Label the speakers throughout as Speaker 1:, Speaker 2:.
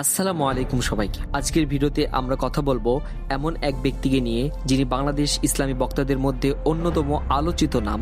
Speaker 1: আসসালামু আলাইকুম সবাইকে। আজকের ভিডিওতে আমরা কথা বলব এমন এক ব্যক্তিকে নিয়ে যিনি বাংলাদেশ ইসলামী বক্তাদের মধ্যে অন্যতম আলোচিত নাম,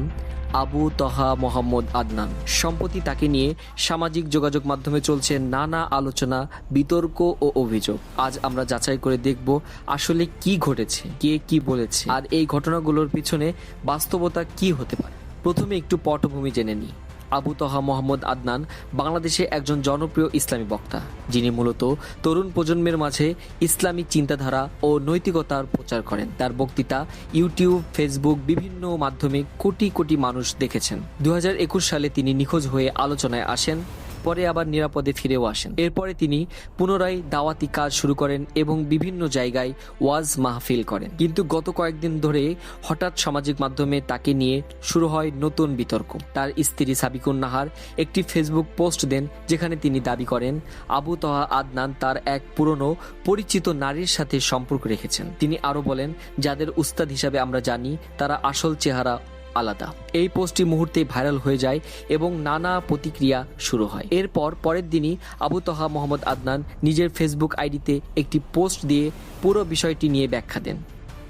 Speaker 1: আবু তহা মোহাম্মদ আদনান। সম্প্রতি তাকে নিয়ে সামাজিক যোগাযোগ মাধ্যমে চলছে নানা আলোচনা, বিতর্ক ও অভিযোগ। আজ আমরা যাচাই করে দেখব আসলে কি ঘটেছে, কে কি বলেছে, আর এই ঘটনাগুলোর পিছনে বাস্তবতা কি হতে পারে। প্রথমে একটু পটভূমি জেনে নিই। আবু তহা মোহাম্মদ আদনান বাংলাদেশে একজন জনপ্রিয় ইসলামী বক্তা, যিনি মূলত তরুণ প্রজন্মের মাঝে ইসলামিক চিন্তাধারা ও নৈতিকতার প্রচার করেন। তার বক্তৃতা ইউটিউব, ফেসবুক, বিভিন্ন মাধ্যমে কোটি কোটি মানুষ দেখেছেন। দু হাজার একুশ সালে তিনি নিখোঁজ হয়ে আলোচনায় আসেন পরে আবার নিরাপদে ফিরেও আসেন। এরপরে তিনি পুনরায় দাওয়াতি কাজ শুরু করেন এবং বিভিন্ন জায়গায় ওয়াজ মাহফিল করেন। কিন্তু গত কয়েকদিন ধরে হঠাৎ সামাজিক মাধ্যমে তাকে নিয়ে শুরু হয় নতুন বিতর্ক। তার স্ত্রী সাবিকুন নাহার একটি ফেসবুক পোস্ট দেন যেখানে তিনি দাবি করেন, আবু তহা আদনান তার এক পুরনো, পরিচিত নারীর সাথে সম্পর্ক রেখেছেন। তিনি আরও বলেন, যাদের উস্তাদ হিসাবে আমরা জানি, তারা আসল চেহারা আলাদা। এই পোস্টটি মুহূর্তে ভাইরাল হয়ে যায় এবং নানা প্রতিক্রিয়া শুরু হয়। এরপর পরের দিনই আবু তহা মোহাম্মদ আদনান নিজের ফেসবুক আইডিতে একটি পোস্ট দিয়ে পুরো বিষয়টি নিয়ে ব্যাখ্যা দেন।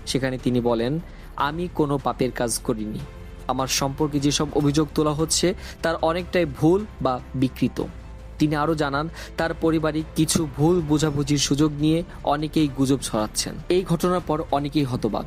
Speaker 1: সেখানে তিনি বলেন, আমি কোনো পাপের কাজ করিনি। আমার সম্পর্কে যেসব অভিযোগ তোলা হচ্ছে, তার অনেকটাই ভুল বা বিকৃত। তিনি আরও জানান, তার পারিবারিক কিছু ভুল বোঝাবুঝির সুযোগ নিয়ে অনেকেই গুজব ছড়াচ্ছেন। এই ঘটনার পর অনেকেই হতবাক।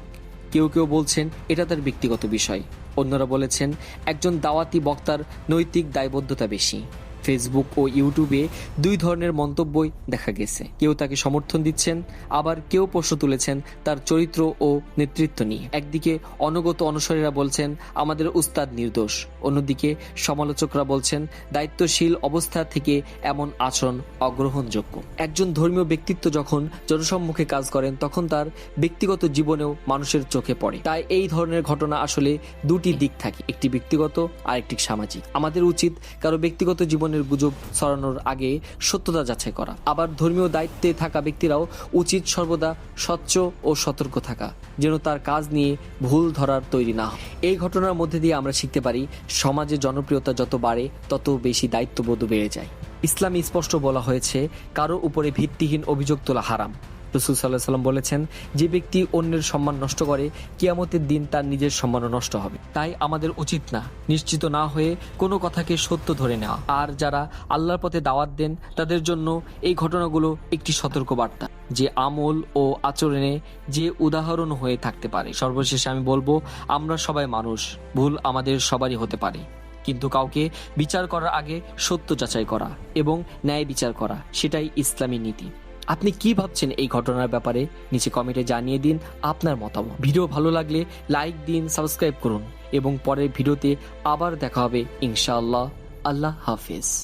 Speaker 1: কেউ কেউ বলছেন এটা তার ব্যক্তিগত বিষয়। অন্যরা বলেছেন, একজন দাওয়াতি বক্তার নৈতিক দায়বদ্ধতা বেশি। ফেসবুক ও ইউটিউবে দুই ধরনের মন্তব্যই দেখা গেছে। কেউ তাকে সমর্থন দিচ্ছেন, আবার কেউ প্রশ্ন তুলেছেন তার চরিত্র ও নেতৃত্ব নিয়ে। একদিকে অনগত অনুসারীরা বলছেন, আমাদের উস্তাদ নির্দোষ। অন্যদিকে সমালোচকরা বলছেন, দায়িত্বশীল অবস্থা থেকে এমন আচরণ অগ্রহণযোগ্য। একজন ধর্মীয় ব্যক্তিত্ব যখন জনসম্মুখে কাজ করেন, তখন তার ব্যক্তিগত জীবনেও মানুষের চোখে পড়ে। তাই এই ধরনের ঘটনা আসলে দুটি দিক থাকে, একটি ব্যক্তিগত আর একটি সামাজিক। আমাদের উচিত কারও ব্যক্তিগত জীবনের গুজব ছড়ানোর আগে সত্যতা যাচাই করা। আবার ধর্মীয় দায়িত্বে থাকা ব্যক্তিরাও উচিত সর্বদা স্বচ্ছ ও সতর্ক থাকা, যেন তার কাজ নিয়ে ভুল ধরার তৈরি না হয়। এই ঘটনার মধ্যে দিয়ে আমরা শিখতে পারি, সমাজে জনপ্রিয়তা যত বাড়ে, তত বেশি দায়িত্ববোধ বেড়ে যায়। ইসলামে স্পষ্ট বলা হয়েছে, কারও উপরে ভিত্তিহীন অভিযোগ তোলা হারাম। রসুল সাল্লাহ সাল্লাম বলেছেন, যে ব্যক্তি অন্যের সম্মান নষ্ট করে, কিয়ামতের দিন তার নিজের সম্মানও নষ্ট হবে। তাই আমাদের উচিত না, নিশ্চিত না হয়ে কোনো কথাকে সত্য ধরে নেওয়া। আর যারা আল্লাহর পথে দাওয়াত দেন, তাদের জন্য এই ঘটনাগুলো একটি সতর্ক বার্তা যে আমল ও আচরণে যে উদাহরণ হয়ে থাকতে পারে। সর্বশেষে আমি বলব, আমরা সবাই মানুষ, ভুল আমাদের সবারই হতে পারে। কিন্তু কাউকে বিচার করার আগে সত্য যাচাই করা এবং ন্যায় বিচার করা, সেটাই ইসলামী নীতি। আপনি কি ভাবছেন এই ঘটনার ব্যাপারে? নিচে কমেন্টে জানিয়ে দিন আপনার মতামত। ভিডিও ভালো লাগলে লাইক দিন সাবস্ক্রাইব করুন। এবং পরের ভিডিওতে আবার দেখা হবে। ইনশাআল্লাহ, আল্লাহ হাফিজ।